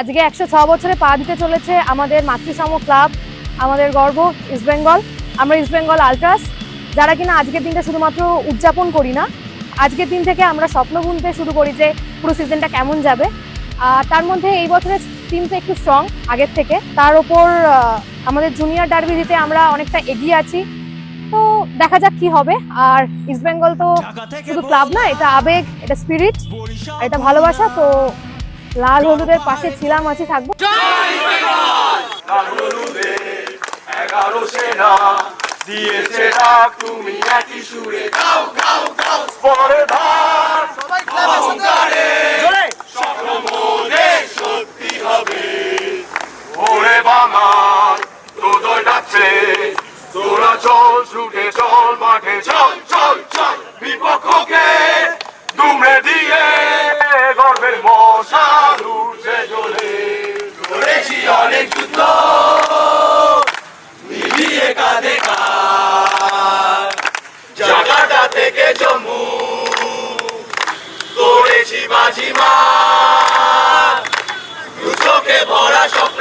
আজকে একশো ছ বছরে পা দিতে চলেছে আমাদের মাতৃসম ক্লাব আমাদের গর্ব ইস্টবেঙ্গল আমরা ইস্টবেঙ্গল আলট্রাস যারা কিনা আজকের দিনটা শুধুমাত্র উদযাপন করি না আজকের দিন থেকে আমরা স্বপ্ন বুনতে শুরু করি যে পুরো সিজনটা কেমন যাবে। আর তার মধ্যে এই বছরের টিমটা একটু স্ট্রং আগের থেকে। তার ওপর আমাদের জুনিয়র ডার্বি জিতে আমরা অনেকটা এগিয়ে আছি। তো দেখা যাক কি হবে। আর ইস্টবেঙ্গল তো শুধু ক্লাব না এটা আবেগ এটা স্পিরিট আর এটা ভালোবাসা। তো লাল হলুদের পাশে ছিলাম আছি থাকব এগারো সেনা দিয়েছে ডাক তুমি একই সুরে গাও গাও গাও পরে ধার অহংকারে স্বপ্ন সত্যি হবে ওরে বাঙাল তোদয় ডাকছে তোরা চল ছুটে চল মাঠে চল চল চল বিপক্ষকে দুমড়ে করেছি মা। চোখে ভরা স্বপ্ন